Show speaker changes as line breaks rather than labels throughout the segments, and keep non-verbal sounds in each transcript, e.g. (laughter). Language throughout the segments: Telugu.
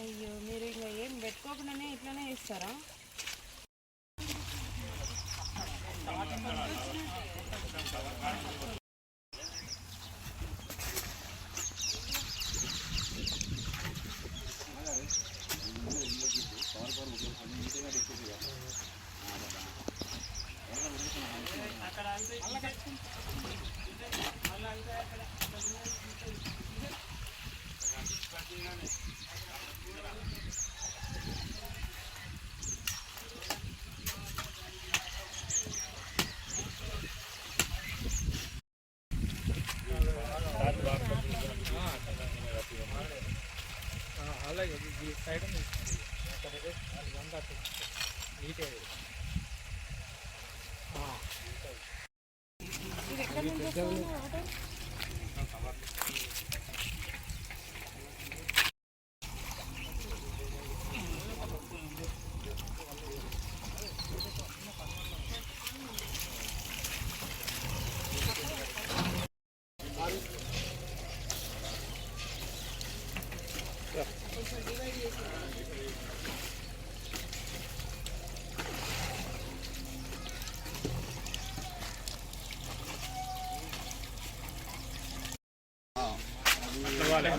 అయ్యో మీరు ఇంకా ఏం పెట్టుకోకుండానే ఇట్లానే ఇస్తారా
అలాగే ఈ సైడ్ అక్కడ అంతా నీట్
ఇది ఎక్కడ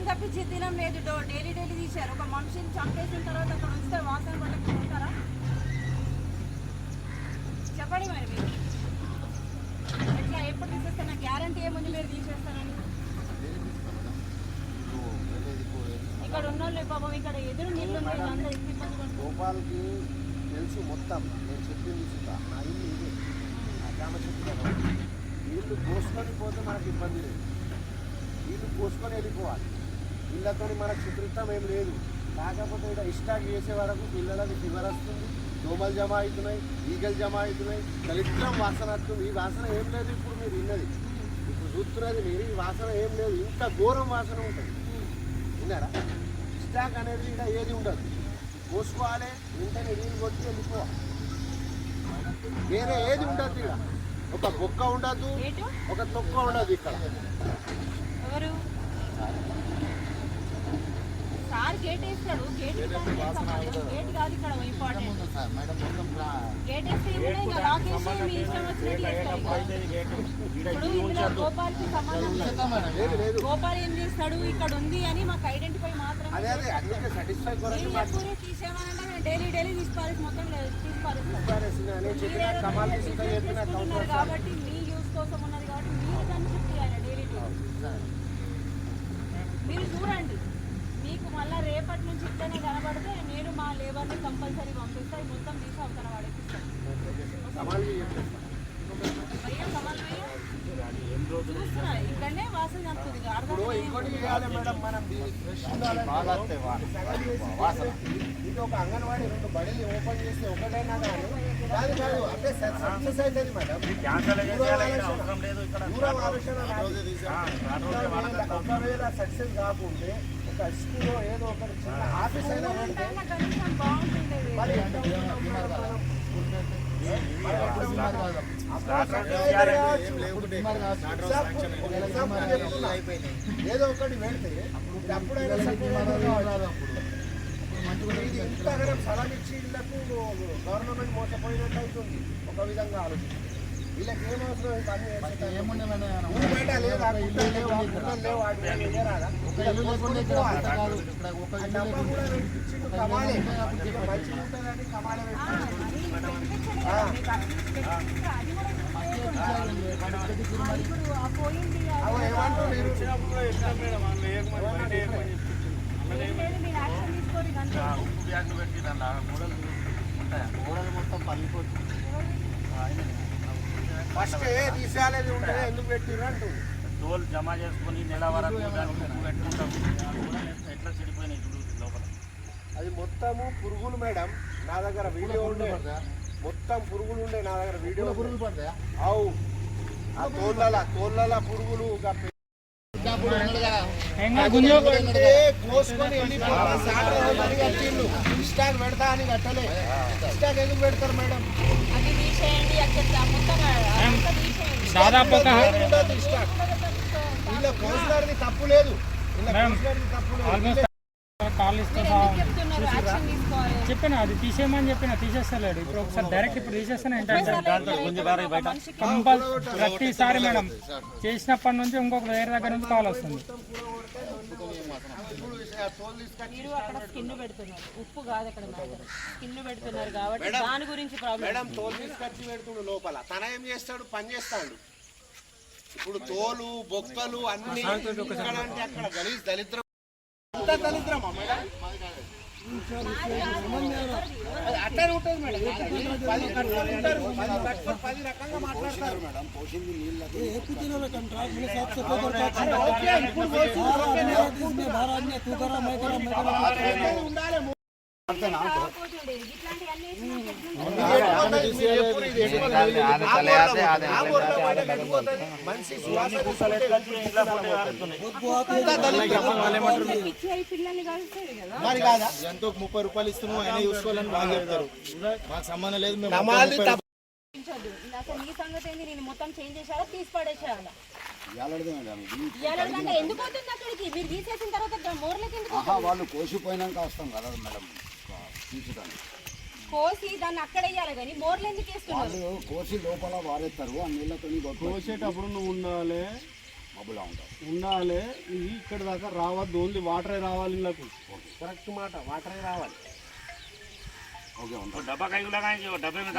దినం తప్పించి తినం లేదు. డో డైలీ డైలీ తీశారు. ఒక మనిషిని చంపేసిన తర్వాత అక్కడ ఉంచితే వాసన పడకుండా ఉంటారా? చెప్పండి మరి మీరు. ఎట్లా ఎప్పుడు తీసేస్తాను గ్యారంటీ ఏముంది మీరు తీసేస్తారని? ఇక్కడ ఉన్న వాళ్ళు పాపం ఇక్కడ ఎదురు నీళ్ళు అందరూ ఇబ్బంది
గోపాల్కి తెలుసు మొత్తం. నేను చెప్పింది చూస్తా నా ఇల్లు ఇదే. నా గ్రామ చెట్టు వీళ్ళు పోతే మనకి ఇబ్బంది లేదు. వీళ్ళు పోసుకొని వెళ్ళిపోవాలి. వీళ్ళతో మనకు శత్రుత్వం ఏం లేదు. కాకపోతే ఇక్కడ ఇష్టాక్ చేసే వరకు పిల్లలకు ఫీవర్ వస్తుంది దోమలు జమ అవుతున్నాయి ఈగలు జమ అవుతున్నాయి దరిద్రం వాసన వస్తుంది. ఈ వాసన ఏం లేదు ఇప్పుడు మీరు విన్నది. ఇప్పుడు చూస్తున్నది మీరు ఈ వాసన ఏం లేదు. ఇంకా ఘోరం వాసన ఉంటుంది. విన్నారా? స్టాక్ అనేది ఇక్కడ ఏది ఉండదు. పోసుకోవాలి వెంటనే నీళ్ళు కొట్టి వెళ్ళిపోవాలి. వేరే ఏది ఉండదు ఇక్కడ. ఒక బొక్క ఉండదు ఒక తొక్క ఉండదు ఇక్కడ.
సార్ గేట్ వేస్తాడు. గేట్ గేట్ కాదు ఇక్కడ ఇంపార్టెంట్ గేట్ వేస్తే ఏమున్నాయి ఇంకా లాక్ వేసి మీ ఇష్టం వచ్చినట్టు. ఇప్పుడు ఇందులో గోపాల్కి సంబంధం లేదు. గోపాల్ ఏం చేస్తాడు? ఇక్కడ ఉంది అని మాకు ఐడెంటిఫై మాత్రం తీసేయమనంటే మేము డైలీ డైలీ తీసుకోవాలి మొత్తం తీసుకోవాలి కాబట్టి మీ యూస్ కోసం ఉన్నది కాబట్టి మీరు దాన్ని చేయాలి డైలీ మీరు చూడండి. మళ్ళీ రేపటి నుంచి ఇట్లనే కనబడితే నేను మా లేబర్ని కంపల్సరీ పంపిస్తాను మొత్తం తీసి అవతల వాడేపిస్తాను చూస్తున్నా ఇక్కడనే వాసన చంపుతుంది
చేసి ఇది ఒక అంగన్వాడీ రెండు బడిలు ఓపెన్ చేస్తే ఒకటైనా కానీ కాదు కాదు అంటే సక్సెస్ అవుతుంది మేడం. దూరం ఆలోచన ఒకవేళ సక్సెస్ కాకుంటే ఒక ఏదో ఒక చిన్న ఆఫీస్ అయినా పెడితే మరి ఎంత ఏదో ఒకటి పెడితే ఇది అప్పుడైనా ఇది ఇంతగానం సలాం ఇచ్చి ఇళ్ళకు గవర్నమెంట్ మోసపోయినట్టు అవుతుంది. ఒక విధంగా ఆలోచించి
ఉప్పు బ్యాగ్ పెట్టి దాంట్లో మూడలు ఉంటాయా
ఫస్ట్ ఏ తీసేయాలని ఉంటుంది ఎందుకు పెట్టిర్రు అంటుంది
టోల్ జమ చేసుకొని నెల వరకు పెట్టుకుంటాం. ఎట్లా చెడిపోయినాయి లోపల.
అది మొత్తము పురుగులు మేడం నా దగ్గర వీడియో ఉండే. మొత్తం పురుగులు ఉండే నా దగ్గర వీడియో పురుగులు పడతాయా? అవు. ఆ తోళ్ళ తోళ్ళ పురుగులు కోసుకొని వెళ్ళిపోతా కట్టిండు. పెడతా అని కట్టలే. ఇష్టాక్ ఎందుకు పెడతారు మేడం?
దాదాపు
లేదు. తప్పు లేదు.
తీసుకోవాలి.
చెప్పిన అది తీసేయమని చెప్పిన తీసేస్తలేడు. ఇప్పుడు ఒకసారి డైరెక్ట్ ఇప్పుడు తీసేస్తానే ఏంటంటే
మనిషికి
కంపల్ ప్రతిసారి మేడం చేసినప్పటి నుంచి ఇంకొక వేరే దగ్గర నుంచి కాల్ వస్తుంది.
మీరు అక్కడ స్కిన్ పెడుతున్నారు. ఉప్పు కాదు అక్కడ స్కిన్ పెడుతున్నారు కాబట్టి దాని గురించి ప్రాబ్లం
మేడం తోలు తీసుకొచ్చి పెడుతుండు లోపల. తన ఏం చేస్తాడు? పని చేస్తాడు. ఇప్పుడు తోలు బొక్కలు అన్ని ఇక్కడ అంటే అక్కడ గలీజ్ దరిద్రం అంతా దరిద్రమా మేడం? అట్లనే ఉంటుంది మేడం. పది కట్టుకొని ఉంటారు పది రకంగా మాట్లాడతారు. మేడం ఓకే ఇప్పుడు ఉండాలి మనిషి సువాసన
పిచ్చి అయి పిల్లల్ని కలుస్తుంది కదా
మరి కాదా
ఎంతో ముప్పై రూపాయలు ఇస్తున్నాం ఆయన చూసుకోవాలని బాగా చెప్తారు మాకు సంబంధం లేదు మేము
నమాలి తప్ప
చూపించొద్దు. అసలు నీ సంగతి ఏంది నేను మొత్తం చేంజ్ చేసేయాలా తీసి పడేసేయాలా ఇయ్యాలంటే ఎందుకు అక్కడికి మీరు తీసేసిన తర్వాత మోర్లకి ఎందుకు
ఆహా వాళ్ళు కోసిపోయినాక వస్తాం కదా మేడం
కోసి దాన్ని అక్కడ కానీ ఎందుకు
కోసి లోపల వారేస్తారు ఆ నీళ్ళతో
కోసేటప్పుడు నువ్వు ఉండాలి.
మబ్బులా ఉంటావు.
ఉండాలి ఇది ఇక్కడ దాకా రావద్దు ఓన్లీ వాటరే రావాలి నాకు.
కరెక్ట్ మాట వాటరే రావాలి.
ఓకే డబ్బా కాయ డబ్బా
మీద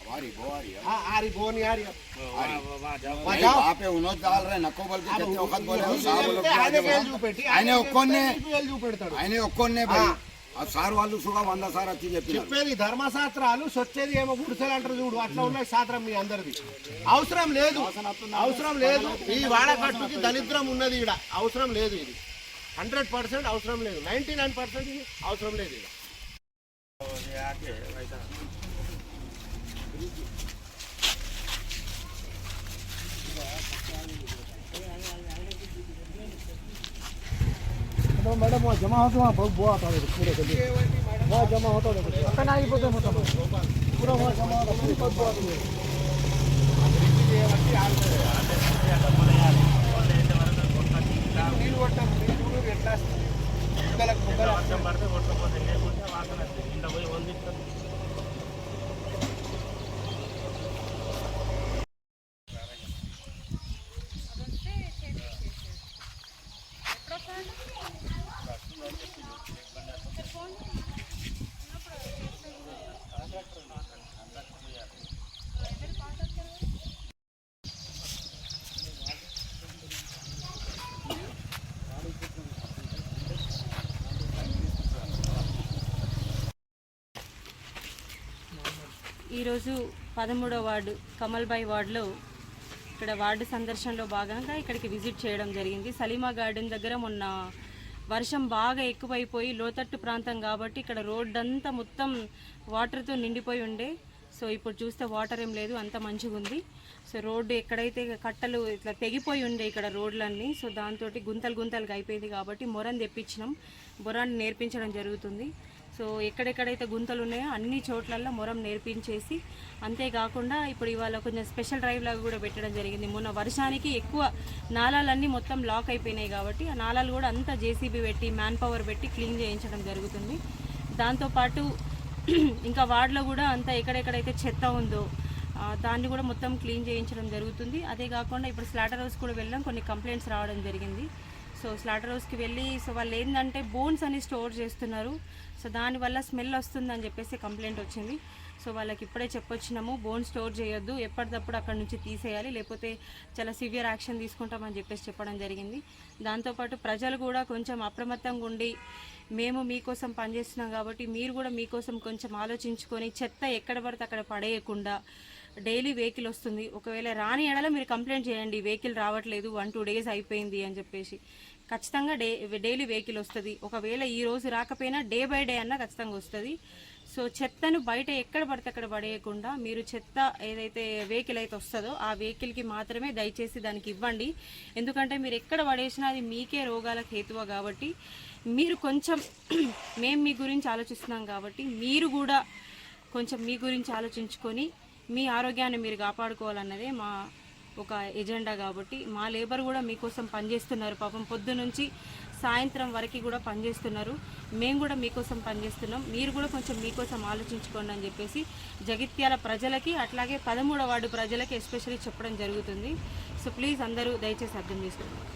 हमारी वो आ रही है
ఆ, ఆరి బోని ఆరి
नहीं, वहाँ पे उन्होंने डाल रहे हैं नको बोल के कहते वक्त बोले और साहब लोग
చెప్తే ఆయన వేలు చూపెట్టి
ఆయన ఒక్కొన్నే
వేలు చూపెడతాడు
ఆయన ఒక్కొన్నే भाई ఆ సార్ వాళ్ళు సుగా వంద సార్ వచ్చి చెప్పినారు
చెప్పేది ధర్మశాస్త్రాలు సొచ్చేది ఏమో గుడిసెలు అంటారు చూడు అట్లా ఉన్నాయి శాస్త్రం మీ అందరిది అవసరం లేదు అవసరం లేదు ఈ వాడకట్టుకి దరిద్రం ఉన్నది ఇక్కడ అవసరం లేదు ఇది హండ్రెడ్ పర్సెంట్ అవసరం లేదు నైన్టీ నైన్ పర్సెంట్ అవసరం లేదు ఇక్కడ
મેડમ જમા હતો ભગ બહુ
આવતા પૂરો જલ્દી જમા હતો અકન
આવી પોતે મોટો પૂરો જમા હતો ભગ બહુ એટલા
ఈరోజు పదమూడవ వార్డు కమల్బాయ్ వార్డులో ఇక్కడ వార్డు సందర్శనలో భాగంగా ఇక్కడికి విజిట్ చేయడం జరిగింది. సలీమా గార్డెన్ దగ్గర మొన్న వర్షం బాగా ఎక్కువైపోయి లోతట్టు ప్రాంతం కాబట్టి ఇక్కడ రోడ్ అంతా మొత్తం వాటర్తో నిండిపోయి ఉండే. సో ఇప్పుడు చూస్తే వాటర్ ఏం లేదు అంత మంచిగా ఉంది. సో రోడ్డు ఎక్కడైతే కట్టలు ఇట్లా తెగిపోయి ఉండే ఇక్కడ రోడ్లన్నీ సో దాంతో గుంతలు గుంతలుగా అయిపోయింది కాబట్టి మొరని తెప్పించినాం. మొరాన్ని నేర్పించడం జరుగుతుంది. సో ఎక్కడెక్కడైతే గుంతలు ఉన్నాయో అన్ని చోట్లల్లో మొరం నేర్పించేసి అంతేకాకుండా ఇప్పుడు ఇవాళ కొంచెం స్పెషల్ డ్రైవ్ లాగా కూడా పెట్టడం జరిగింది. మొన్న వర్షానికి ఎక్కువ నాలాలన్నీ మొత్తం లాక్ అయిపోయినాయి కాబట్టి ఆ నాళాలు కూడా అంతా జేసీబీ పెట్టి మ్యాన్ పవర్ పెట్టి క్లీన్ చేయించడం జరుగుతుంది. దాంతోపాటు (clears throat) ఇంకా వార్డులో కూడా అంతా ఎక్కడెక్కడైతే చెత్త ఉందో దాన్ని కూడా మొత్తం క్లీన్ చేయించడం జరుగుతుంది. అదే కాకుండా ఇప్పుడు స్లాటర్ హౌస్ కూడా వెళ్ళాం. కొన్ని కంప్లైంట్స్ రావడం జరిగింది. సో స్లాటర్ హౌస్కి వెళ్ళి సో వాళ్ళు ఏంటంటే బోన్స్ అని స్టోర్ చేస్తున్నారు. సో దానివల్ల స్మెల్ వస్తుందని చెప్పేసి కంప్లైంట్ వచ్చింది. సో వాళ్ళకి ఇప్పుడే చెప్పొచ్చినాము బోన్ స్టోర్ చేయొద్దు ఎప్పటికప్పుడు అక్కడ నుంచి తీసేయాలి లేకపోతే చాలా సివియర్ యాక్షన్ తీసుకుంటామని చెప్పేసి చెప్పడం జరిగింది. దాంతోపాటు ప్రజలు కూడా కొంచెం అప్రమత్తంగా ఉండి మేము మీకోసం పనిచేస్తున్నాం కాబట్టి మీరు కూడా మీకోసం కొంచెం ఆలోచించుకొని చెత్త ఎక్కడ పడితే అక్కడ పడేయకుండా డైలీ వెహికల్ వస్తుంది. ఒకవేళ రాని ఎడల మీరు కంప్లైంట్ చేయండి వెహికల్ రావట్లేదు వన్ టూ డేస్ అయిపోయింది అని చెప్పేసి. ఖచ్చితంగా డే డైలీ వెహికల్ వస్తుంది. ఒకవేళ ఈ రోజు రాకపోయినా డే బై డే అన్నా ఖచ్చితంగా వస్తుంది. సో చెత్తను బయట ఎక్కడ పడితే అక్కడ పడేయకుండా మీరు చెత్త ఏదైతే వెహికల్ అయితే వస్తుందో ఆ వెహికల్కి మాత్రమే దయచేసి దానికి ఇవ్వండి. ఎందుకంటే మీరు ఎక్కడ పడేసినా అది మీకే రోగాలకు హేతువ కాబట్టి మీరు కొంచెం (clears throat) మేము మీ గురించి ఆలోచిస్తున్నాం కాబట్టి మీరు కూడా కొంచెం మీ గురించి ఆలోచించుకొని మీ ఆరోగ్యాన్ని మీరు కాపాడుకోవాలన్నదే మా ఒక ఎజెండా కాబట్టి మా లేబర్ కూడా మీకోసం పనిచేస్తున్నారు. పాపం పొద్దు నుంచి సాయంత్రం వరకు కూడా పనిచేస్తున్నారు. మేము కూడా మీకోసం పనిచేస్తున్నాం. మీరు కూడా కొంచెం మీకోసం ఆలోచించుకోండి అని చెప్పేసి జగిత్యాల ప్రజలకి అట్లాగే పదమూడవ వార్డు ప్రజలకి ఎస్పెషల్లీ చెప్పడం జరుగుతుంది. సో ప్లీజ్ అందరూ దయచేసి అర్థం చేసుకోండి.